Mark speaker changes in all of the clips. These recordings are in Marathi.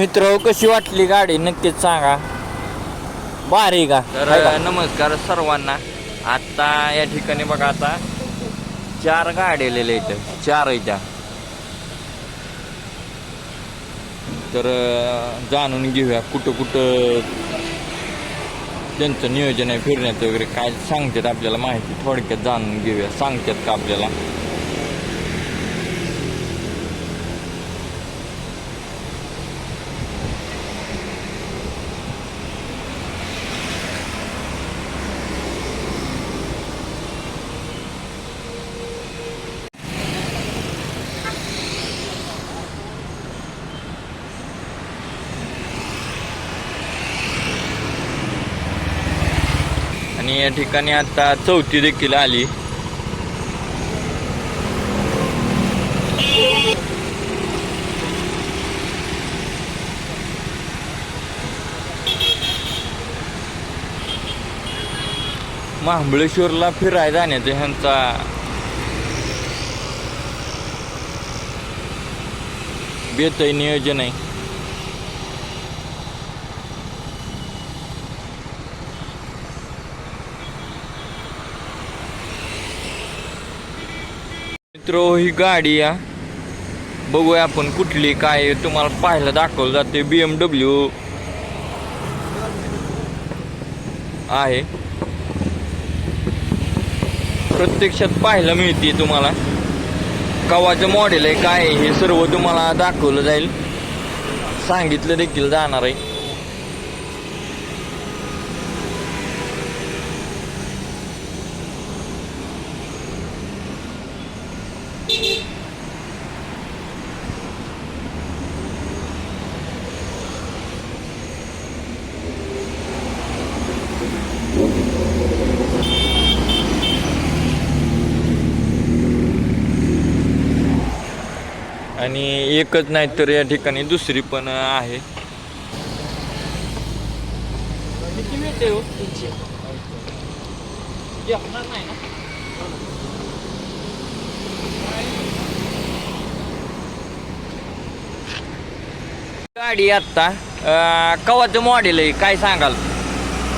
Speaker 1: मित्र कशी वाटली गाडी? नक्कीच सांगा. भारी का?
Speaker 2: तर
Speaker 1: हाय का?
Speaker 2: नमस्कार सर्वांना. आता या ठिकाणी बघा आता. चार गाड्या आलेल्या इथं. चार इथं तर अं, जाणून घेऊया कुठं कुठं त्यांचं नियोजन आहे फिरण्याचं वगैरे. काय सांगतात आपल्याला माहिती थोडक्यात जाणून घेऊया. सांगतात का आपल्याला? या ठिकाणी आता चौथी देखील आली. महाबळेश्वरला फिरायला जाण्याचं ह्यांचा बेतय नियोजन आहे. मित्र ही गाडी या. बघूया आपण कुठली काय तुम्हाला पाहायला दाखवलं जाते बी एम डब्ल्यू आहे. प्रत्यक्षात पाहायला मिळते तुम्हाला. कवाचं मॉडेल आहे काय आहे हे सर्व तुम्हाला दाखवलं जाईल. सांगितलं देखील जाणार आहे. आणि एकच नाही तर या ठिकाणी दुसरी पण आहे.
Speaker 1: किती मिनिटं आहे हो? तीनशे. जेवणार नाही ना?
Speaker 2: गाडी आत्ता कवाचं मॉडेल आहे? काय सांगाल?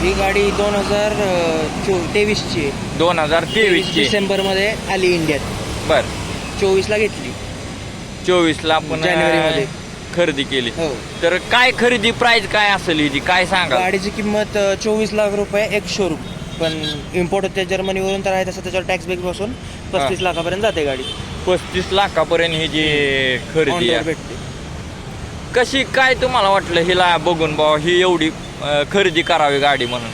Speaker 3: ही गाडी दोन हजार तेवीसची आहे.
Speaker 2: दोन हजार तेवीसची.
Speaker 3: डिसेंबरमध्ये आली इंडियात.
Speaker 2: बर.
Speaker 3: चोवीसला घेतली.
Speaker 2: चोवीसला आपण
Speaker 3: जानेवारीमध्ये.
Speaker 2: खरेदी केली.
Speaker 3: हो.
Speaker 2: तर काय खरेदी प्राइस काय असेल हिची काय सांगा
Speaker 3: गाडीची किंमत चोवीस लाख रुपये एक शोरूम पण इम्पोर्ट होते जर्मनीवरून तर आहे तसं त्याच्यावर टॅक्स बॅक बसून पस्तीस लाखापर्यंत जाते गाडी.
Speaker 2: पस्तीस लाखापर्यंत ही जी खरेदी
Speaker 3: भेटते.
Speaker 2: कशी काय तुम्हाला वाटलं हिला बघून बा ही एवढी अं, खरेदी करावी गाडी म्हणून?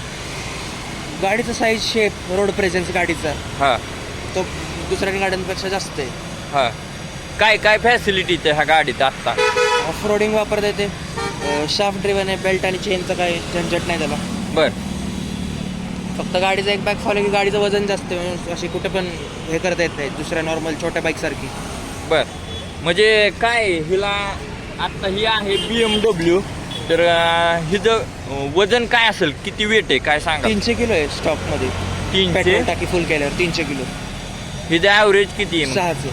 Speaker 3: गाडीचा साईज शेप रोड प्रेझेन्स गाडीचा.
Speaker 2: हा.
Speaker 3: तो दुसऱ्या गाड्यांपेक्षा जास्त आहे.
Speaker 2: हा. काय काय फॅसिलिटी ह्या गाडीत आत्ता
Speaker 3: ऑफ रोडिंग वापरता येते शाफ्ट ड्रिव्हन आहे बेल्ट आणि चेनचं काही झंझट नाही त्याला.
Speaker 2: बर.
Speaker 3: फक्त गाडीचा एक बॅग फॉलो की गाडीचं वजन जास्त आहे म्हणून अशी कुठे पण हे करता येत नाही दुसऱ्या नॉर्मल छोट्या बाईकसारखी
Speaker 2: बर. म्हणजे काय हिला आता ही आहे बी एम डब्ल्यू तर हिचं वजन काय असेल? किती वेट आहे? काय सांगा
Speaker 3: तीनशे किलो आहे स्टॉकमध्ये
Speaker 2: तीनशे?
Speaker 3: पेट्रोल टाकी फुल केल्यावर तीनशे किलो.
Speaker 2: हिचं ॲव्हरेज किती आहे?
Speaker 3: सहाचं.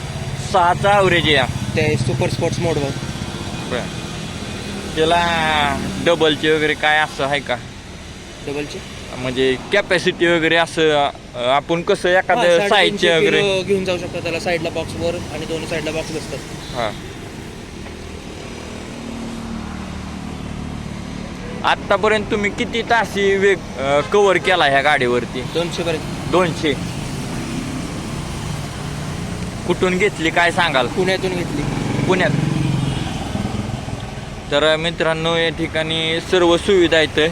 Speaker 2: सहाचा ॲव्हरेज आहे हा.
Speaker 3: ते सुपर स्पोर्ट्स मोडवर
Speaker 2: बर. त्याला डबलचे वगैरे काय असं आहे का?
Speaker 3: डबलचे
Speaker 2: म्हणजे कॅपॅसिटी वगैरे असं आपण कसं एखादं साईजचे वगैरे?
Speaker 3: घेऊन जाऊ शकता त्याला साईडला बॉक्स वर आणि दोन्ही साईडला बॉक्स बसतात.
Speaker 2: हा. आतापर्यंत तुम्ही किती तासी वेग कव्हर केला ह्या गाडीवरती?
Speaker 3: दोनशे पर्यंत.
Speaker 2: दोनशे. कुठून घेतली? काय सांगाल?
Speaker 3: पुण्यातून घेतली.
Speaker 2: पुण्यात. तर मित्रांनो या ठिकाणी सर्व सुविधा आहेत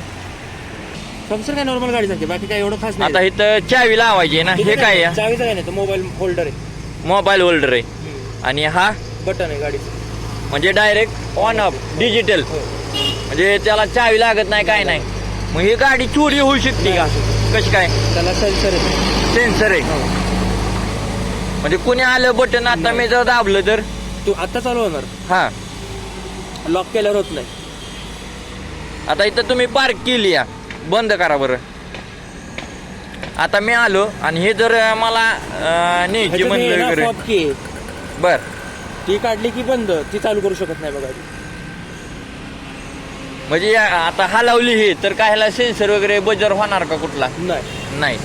Speaker 3: फंक्शन काय नॉर्मल गाडीसारखी बाकी काय एवढं खास
Speaker 2: आता इथं चावी लावायची आहे ना? हे काय आहे?
Speaker 3: चावीचा काय नाही तो मोबाईल होल्डर आहे.
Speaker 2: मोबाईल होल्डर आहे. आणि हा?
Speaker 3: बटन आहे गाडीचं.
Speaker 2: म्हणजे डायरेक्ट ऑन ऑफ डिजिटल
Speaker 3: हो.
Speaker 2: म्हणजे त्याला चावी लागत नाही काय नाही. मग ही गाडी चोरी होऊ शकते का? कशी काय?
Speaker 3: त्याला सेन्सर आहे.
Speaker 2: सेन्सर आहे.
Speaker 3: हो.
Speaker 2: म्हणजे कुणी आलं बटन आता मी जर दाबलं तर?
Speaker 3: तू आता चालू होणार.
Speaker 2: हा.
Speaker 3: लॉक केल्यावर होत नाही.
Speaker 2: आता इथं तुम्ही पार्क केली या. बंद करा बरं. आता मी आलो आणि हे जर मला अं, न्यायची म्हणलं वगैरे.
Speaker 3: आहे.
Speaker 2: बर.
Speaker 3: ती काढली की बंद. ती चालू करू शकत नाही बघा.
Speaker 2: म्हणजे या- आता हलवली ही तर काय ह्याला सेन्सर वगैरे बजर होणार का कुठला?
Speaker 3: नाही.
Speaker 2: नाही.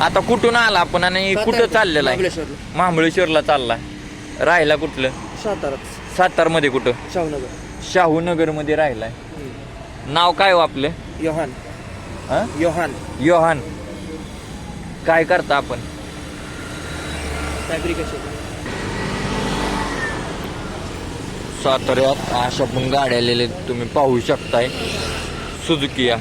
Speaker 2: आता कुठून आला आपण आणि कुठं चाललेला आहे?
Speaker 3: महाबळेश्वरला.
Speaker 2: महाबळेश्वरला चाललाय राहिला कुठलं?
Speaker 3: सातारात
Speaker 2: सातारमध्ये कुठं?
Speaker 3: शाहूनगर.
Speaker 2: शाहू नगरमध्ये राहिलाय नाव काय हो आपलं?
Speaker 3: योहान.
Speaker 2: हा?
Speaker 3: योहान.
Speaker 2: योहान. काय करता आपण?
Speaker 3: फॅब्रिकेशन
Speaker 2: साताऱ्यात अशा पण गाड्या आलेल्या तुम्ही पाहू शकताय. सुझुकिया.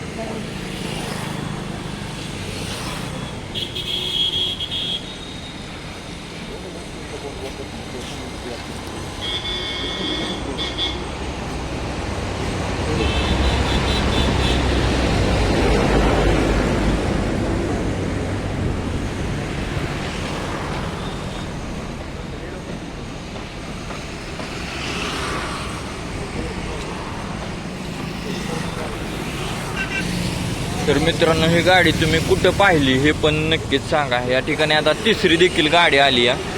Speaker 2: तर मित्रांनो ही गाडी तुम्ही कुठं पाहिली हे पण नक्कीच सांगा. या ठिकाणी आता तिसरी देखील गाडी आली आहे.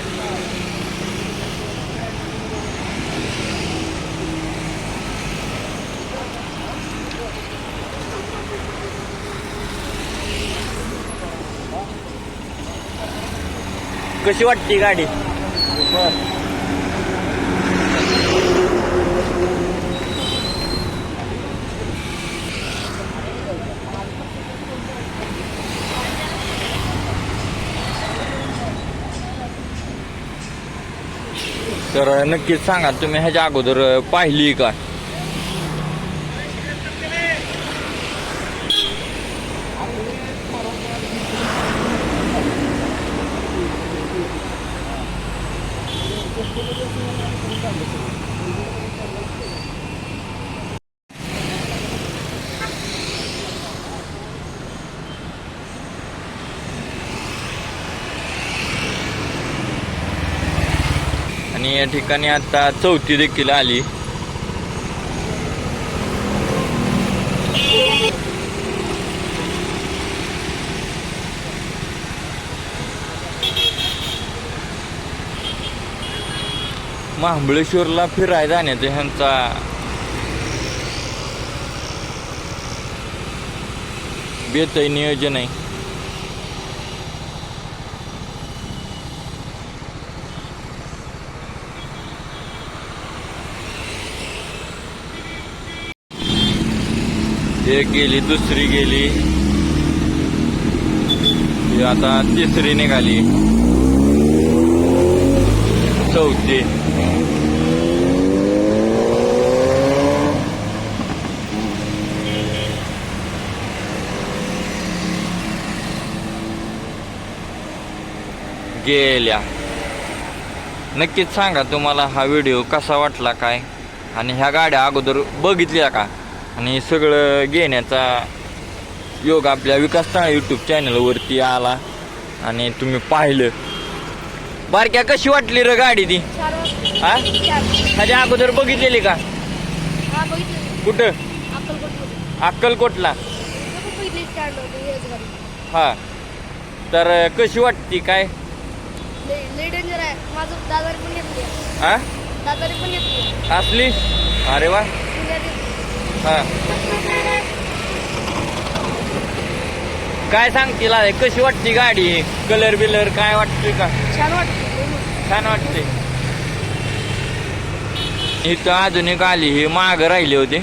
Speaker 2: कशी वाटते गाडी? तर नक्कीच सांगा तुम्ही ह्याच्या अगोदर पाहिली का? आणि या ठिकाणी आता चौथी देखील आली. महाबळेश्वरला फिरायला जाण्याचं ह्यांचा बेतय नियोजन आहे. एक गेली दुसरी गेली. आता तिसरी निघाली. चौथी. गेल्या. नक्कीच सांगा तुम्हाला हा व्हिडिओ कसा वाटला काय? आणि ह्या गाड्या अगोदर बघितल्या का? आणि सगळं घेण्याचा योग आपल्या विकासता यूट्यूब चॅनलवरती आला. आणि तुम्ही पाहिलं. बारक्या कशी वाटली र गाडी ती? हा
Speaker 4: चार
Speaker 2: ह्याच्या अगोदर बघितलेली का? कुठं?
Speaker 4: अक्कलकोट
Speaker 2: अक्कलकोटला. हा तर कशी वाटती काय? हा असली? अरे वा. हा. काय सांगतील आहे? कशी वाटते गाडी? कलर बिलर काय वाटते का?
Speaker 4: छान वाटते
Speaker 2: छान वाटते इथं अजून एक आली ही माग राहिली होती.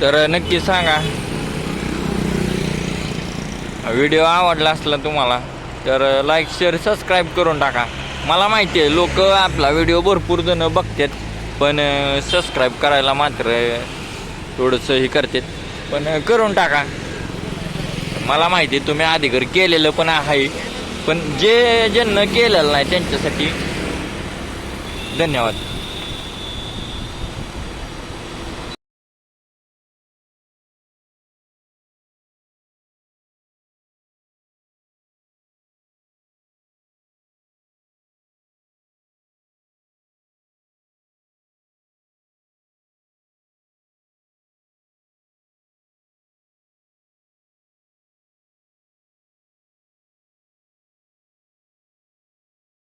Speaker 2: तर नक्की सांगा. व्हिडिओ आवडला असला तुम्हाला तर लाईक शेअर सबस्क्राईब करून टाका. मला माहिती आहे लोक आपला व्हिडिओ भरपूर जण बघतात पण सबस्क्राईब करायला मात्र थोडंसं हे करतात. पण करून टाका. मला माहिती आहे तुम्ही आधी केलेलं पण आहे. पण जे ज्यांना केलेलं नाही त्यांच्यासाठी धन्यवाद.